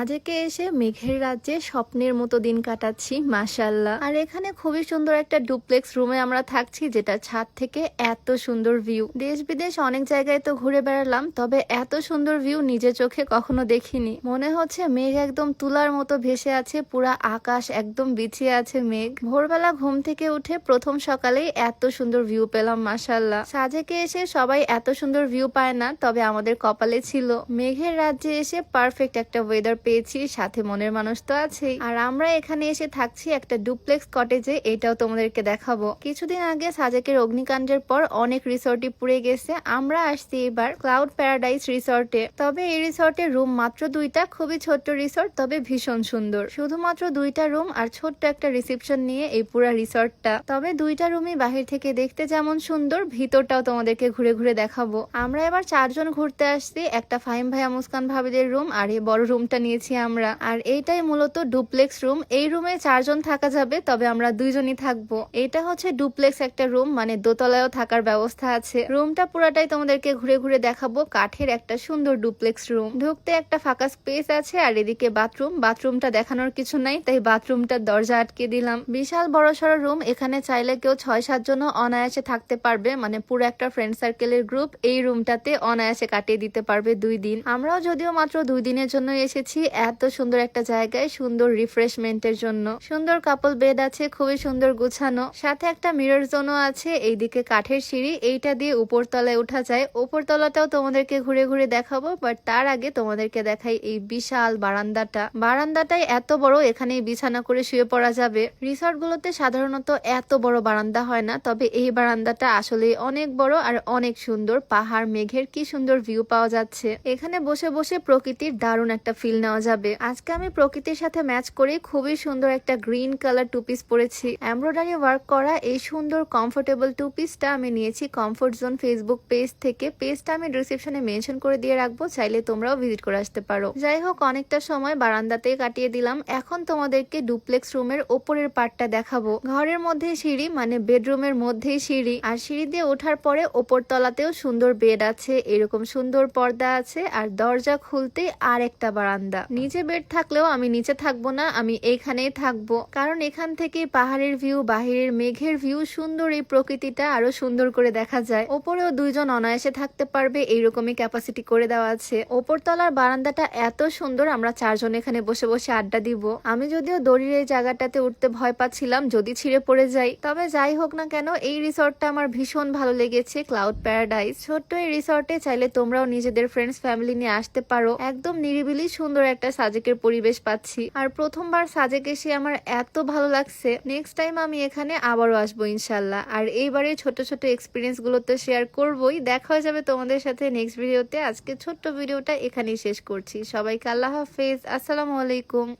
সাজেকে এসে মেঘের রাজ্যে স্বপ্নের মতো দিন কাটাচ্ছি মাসাল্লাহ আর এখানে খুবই সুন্দর একটা ডুপ্লেক্স রুমে আমরা থাকছি, যেটা ছাদ থেকে এত সুন্দর ভিউ। দেশ বিদেশ অনেক জায়গায় তো ঘুরে বেড়ালাম, তবে এত সুন্দর ভিউ নিজের চোখে কখনো দেখিনি। মনে হচ্ছে মেঘ একদম তুলার মতো ভেসে আছে, পুরা আকাশ একদম বিছিয়ে আছে মেঘ। ভোরবেলা ঘুম থেকে উঠে প্রথম সকালেই এত সুন্দর ভিউ পেলাম মাসাল্লাহ সাজেকে এসে সবাই এত সুন্দর ভিউ পায় না, তবে আমাদের কপালে ছিল। মেঘের রাজ্যে এসে পারফেক্ট একটা ওয়েদার পেয়েছি, সাথে মনের মানুষ তো আছেই। আর আমরা এখানে এসে থাকছি একটা ডুপ্লেক্স কটেজে, এটাও তোমাদেরকে দেখাবো। কিছুদিন আগে সাজেকের অগ্নিকাণ্ডের পর অনেক রিসর্টই পুড়ে গেছে। আমরা আসছি এবার ক্লাউড প্যারাডাইস রিসর্টে। তবে এই রিসর্টের রুম মাত্র দুইটা, খুবই ছোট্ট রিসর্ট, তবে ভীষণ সুন্দর। শুধুমাত্র দুইটা রুম আর ছোট্ট একটা রিসেপশন নিয়ে এই পুরা রিসর্টটা। তবে দুইটা রুমই বাহির থেকে দেখতে যেমন সুন্দর, ভিতরটাও তোমাদেরকে ঘুরে ঘুরে দেখাবো। আমরা এবার চারজন ঘুরতে আসছি, একটা ফাইম ভাইয়া মুস্কান ভাবিদের রুম আর এই বড় রুমটা নিয়েছি আমরা। আর এইটাই মূলত ডুপ্লেক্স রুম। এই রুমে চারজন থাকা যাবে, তবে আমরা দুইজনই থাকব। এটা হচ্ছে ডুপ্লেক্স একটা রুম মানে দোতলায়ও থাকার ব্যবস্থা আছে। রুমটা পুরাটাই তোমাদেরকে ঘুরে ঘুরে দেখাবো। কাঠের একটা সুন্দর ডুপ্লেক্স রুম। ঢুকতে একটা ফাঁকা স্পেস আছে, আর এদিকে বাথরুম। বাথরুমটা দেখানোর কিছু নাই, তাই বাথরুমটার দরজা আটকে দিলাম। বিশাল বড় সড়ো রুম, এখানে চাইলে কেউ ছয় সাত জন অনায়াসে থাকতে পারবে মানে পুরো একটা ফ্রেন্ড সার্কেলের গ্রুপ। এই রুমটাতে অনায়াসে কাটিয়ে দিতে পারবে দুই দিন। আমরাও যদিও মাত্র দুই দিনের জন্য এসেছি এত সুন্দর একটা জায়গায় সুন্দর রিফ্রেশমেন্টের জন্য। সুন্দর কাপল বেড আছে, খুবই সুন্দর গুছানো। সাথে একটা মিরর জোনও আছে, এইদিকে কাঠের সিঁড়ি, এইটা দিয়ে উপর তলায় উঠা যায়। উপর তলাটাও তোমাদেরকে ঘুরে ঘুরে দেখাবো বাট তার আগে তোমাদেরকে দেখাই এই বিশাল বারান্দাটা। বারান্দাটাই এত বড় এখানে বিছানা করে শুয়ে পড়া যাবে। রিসর্ট গুলোতে সাধারণত এত বড় বারান্দা হয় না, তবে এই বারান্দাটা আসলে অনেক বড় আর অনেক সুন্দর। পাহাড়, মেঘের কি সুন্দর ভিউ পাওয়া যাচ্ছে। এখানে বসে বসে প্রকৃতির দারুণ একটা ফিল নেওয়া যাবে। আজকে আমি প্রকৃতির সাথে ম্যাচ করে খুবই সুন্দর একটা গ্রিন কালার টু পিস পরেছি। এমব্রয়ডারি ওয়ার্ক করা এই সুন্দর কমফোর্টেবল টু পিসটা আমি নিয়েছি কমফোর্ট জোন ফেসবুক পেজ থেকে। পেজটা আমি ডিসক্রিপশনে মেনশন করে দিয়ে রাখব, চাইলে তোমরাও ভিজিট করে আসতে পারো। যাই হোক, অনেকটা সময় বারান্দাতে কাটিয়ে দিলাম। এখন তোমাদেরকে ডুপ্লেক্স রুমের ওপরের পার্টটা দেখাবো। ঘরের মধ্যে সিঁড়ি মানে বেডরুমের মধ্যেই সিঁড়ি। আর সিঁড়ি দিয়ে ওঠার পরে ওপর তলাতেও সুন্দর বেড আছে, এরকম সুন্দর পর্দা আছে। আর দরজা খুলতে আর একটা বারান্দা। নিচে বেড থাকলেও আমি নিচে থাকব না, আমি এইখানেই থাকব। কারণ এখান থেকে পাহাড়ের ভিউ বাহিরের মেঘের ভিউ সুন্দর এই প্রকৃতিটা আরও সুন্দর করে দেখা যায়। ওপরেও দুইজন অনায়াসে থাকতে পারবে, এইরকমই ক্যাপাসিটি করে দেওয়া আছে। ওপর তলার বারান্দাটা এত সুন্দর, আমরা চারজন এখানে বসে বসে আড্ডা দিব। আমি যদিও দড়ির এই জায়গাটাতে উঠতে ভয় পাচ্ছিলাম, যদি ছিঁড়ে পড়ে যাই। তবে যাই হোক না কেন, এই রিসর্টটা আমার ভীষণ ভালো লেগেছে, ক্লাউড প্যারাডাইস। ছোট্ট এই রিসর্টে চাইলে তোমরাও নিজেদের ফ্রেন্ডস ফ্যামিলি নিয়ে আসতে পারো। একদম নিরিবিলি সুন্দর একটা সাজেকের পরিবেশ পাচ্ছি। আর প্রথমবার সাজেক এসে আমার এত ভালো লাগছে। নেক্সট টাইম আমি এখানে আবারও আসব ইনশাল্লাহ। আর এইবারে ছোট ছোট এক্সপিরিয়েন্সগুলো তো শেয়ার করবোই। দেখা হয়ে যাবে তোমাদের সাথে নেক্সট ভিডিওতে আজকে ছোট্ট ভিডিওটা এখানেই শেষ করছি। সবাইকে আল্লাহ হাফেজ। আসসালামু আলাইকুম।